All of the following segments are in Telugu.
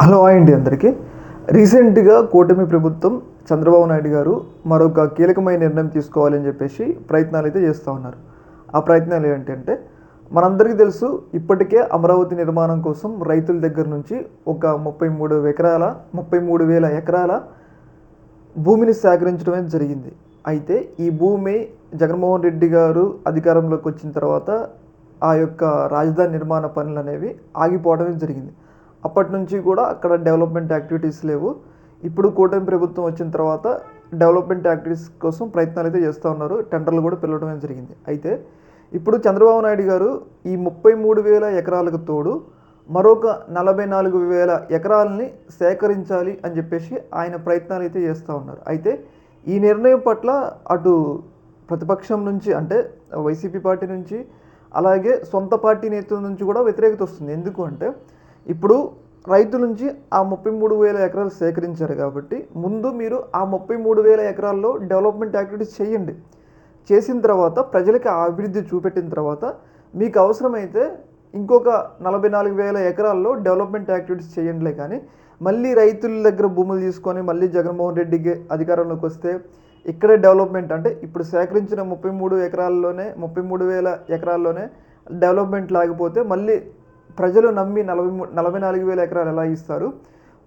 హలో అండి అందరికీ. రీసెంట్గా కూటమి ప్రభుత్వం చంద్రబాబు నాయుడు గారు మరొక కీలకమైన నిర్ణయం తీసుకోవాలని చెప్పేసి ప్రయత్నాలు అయితే చేస్తూ ఉన్నారు. ఆ ప్రయత్నాలు ఏంటంటే మనందరికీ తెలుసు ఇప్పటికే అమరావతి నిర్మాణం కోసం రైతుల దగ్గర నుంచి ఒక ముప్పై మూడు ఎకరాల ముప్పై మూడు వేల ఎకరాల భూమిని సేకరించడమే జరిగింది. అయితే ఈ భూమి జగన్మోహన్ రెడ్డి గారు అధికారంలోకి వచ్చిన తర్వాత ఆ యొక్క రాజధాని నిర్మాణ పనులు అనేవి ఆగిపోవడమే జరిగింది. అప్పటి నుంచి కూడా అక్కడ డెవలప్మెంట్ యాక్టివిటీస్ లేవు. ఇప్పుడు కూటమి ప్రభుత్వం వచ్చిన తర్వాత డెవలప్మెంట్ యాక్టివిటీస్ కోసం ప్రయత్నాలు అయితే చేస్తూ ఉన్నారు. టెండర్లు కూడా పిలవడమే జరిగింది. అయితే ఇప్పుడు చంద్రబాబు నాయుడు గారు ఈ ముప్పై మూడు వేల ఎకరాలకు తోడు మరొక నలభై నాలుగు వేల ఎకరాలని సేకరించాలి అని చెప్పేసి ఆయన ప్రయత్నాలు అయితే చేస్తూ ఉన్నారు. అయితే ఈ నిర్ణయం పట్ల అటు ప్రతిపక్షం నుంచి అంటే వైసీపీ పార్టీ నుంచి అలాగే సొంత పార్టీ నేతల నుంచి కూడా వ్యతిరేకత వస్తుంది. ఎందుకు అంటే ఇప్పుడు రైతు నుంచి ఆ ముప్పై మూడు వేల ఎకరాలు సేకరించారు కాబట్టి ముందు మీరు ఆ ముప్పై మూడు వేల ఎకరాల్లో డెవలప్మెంట్ యాక్టివిటీస్ చేయండి. చేసిన తర్వాత ప్రజలకి ఆ అభివృద్ధి చూపెట్టిన తర్వాత మీకు అవసరమైతే ఇంకొక నలభై నాలుగు వేల ఎకరాల్లో డెవలప్మెంట్ యాక్టివిటీస్ చేయండిలే కానీ మళ్ళీ రైతుల దగ్గర భూములు తీసుకొని మళ్ళీ జగన్మోహన్ రెడ్డికి అధికారంలోకి వస్తే ఇక్కడే డెవలప్మెంట్ అంటే ఇప్పుడు సేకరించిన ముప్పై మూడు ఎకరాల్లోనే ముప్పై మూడు వేల ఎకరాల్లోనే డెవలప్మెంట్ లేకపోతే మళ్ళీ ప్రజలు నమ్మి నలభై నలభై నాలుగు వేల ఎకరాలు ఎలా ఇస్తారు?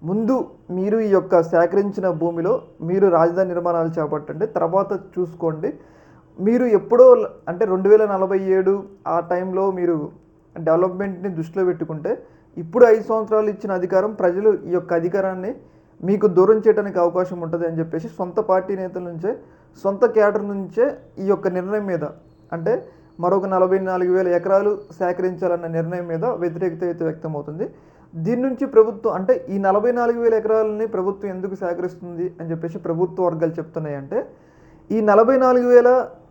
ముందు మీరు ఈ యొక్క సేకరించిన భూమిలో మీరు రాజధాని నిర్మాణాలు చేపట్టండి. తర్వాత చూసుకోండి. మీరు ఎప్పుడో అంటే రెండు వేల నలభై ఏడు ఆ టైంలో మీరు డెవలప్మెంట్ని దృష్టిలో పెట్టుకుంటే ఇప్పుడు ఐదు సంవత్సరాలు ఇచ్చిన అధికారం ప్రజలు ఈ యొక్క అధికారాన్ని మీకు దూరం చేయడానికి అవకాశం ఉంటుంది అని చెప్పేసి సొంత పార్టీ నేతల నుంచే సొంత క్యాడర్ నుంచే ఈ యొక్క నిర్ణయం మీద అంటే మరొక నలభై నాలుగు వేల ఎకరాలు సేకరించాలన్న నిర్ణయం మీద వ్యతిరేకత అయితే వ్యక్తమవుతుంది. దీని నుంచి ప్రభుత్వం అంటే ఈ నలభై నాలుగు వేల ఎకరాలని ప్రభుత్వం ఎందుకు సేకరిస్తుంది అని చెప్పేసి ప్రభుత్వ వర్గాలు చెప్తున్నాయంటే ఈ నలభై నాలుగు వేల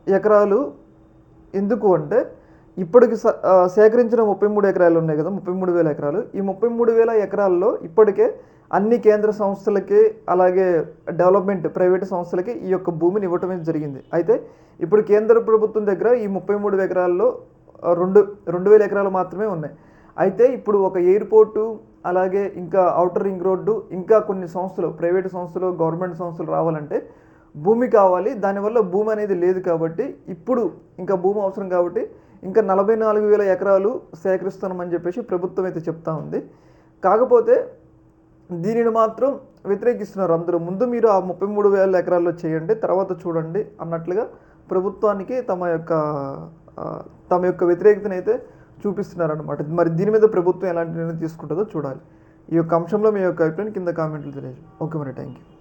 ఎకరాలు ఎందుకు అంటే ఇప్పటికి స- సేకరించిన ముప్పై మూడు ఎకరాలు ఉన్నాయి కదా ముప్పై మూడు వేల ఎకరాలు. ఈ ముప్పై మూడు వేల ఎకరాల్లో ఇప్పటికే అన్ని కేంద్ర సంస్థలకి అలాగే డెవలప్మెంట్ ప్రైవేట్ సంస్థలకి ఈ యొక్క భూమిని ఇవ్వటం జరిగింది. అయితే ఇప్పుడు కేంద్ర ప్రభుత్వం దగ్గర ఈ ముప్పై మూడు ఎకరాల్లో రెండు రెండు వేల ఎకరాలు మాత్రమే ఉన్నాయి. అయితే ఇప్పుడు ఒక ఎయిర్పోర్టు అలాగే ఇంకా అవుటర్ రింగ్ రోడ్డు ఇంకా కొన్ని సంస్థలు ప్రైవేట్ సంస్థలు గవర్నమెంట్ సంస్థలు రావాలంటే భూమి కావాలి. దానివల్ల భూమి అనేది లేదు కాబట్టి ఇప్పుడు ఇంకా భూమి అవసరం కాబట్టి ఇంకా నలభై నాలుగు వేల ఎకరాలు సేకరిస్తున్నామని చెప్పేసి ప్రభుత్వం అయితే చెప్తా ఉంది. కాకపోతే దీనిని మాత్రం వ్యతిరేకిస్తున్నారు. అందరూ ముందు మీరు ఆ ముప్పై మూడు వేల ఎకరాల్లో చేయండి తర్వాత చూడండి అన్నట్లుగా ప్రభుత్వానికి తమ యొక్క తమ యొక్క వ్యతిరేకతను అయితే చూపిస్తున్నారనమాట మరి దీని మీద ప్రభుత్వం ఎలాంటి నిర్ణయం తీసుకుంటుందో చూడాలి. ఈ యొక్క అంశంలో మీ యొక్క అభిప్రాయం కింద కామెంట్లు తెలియదు ఓకే మరి థ్యాంక్ యూ.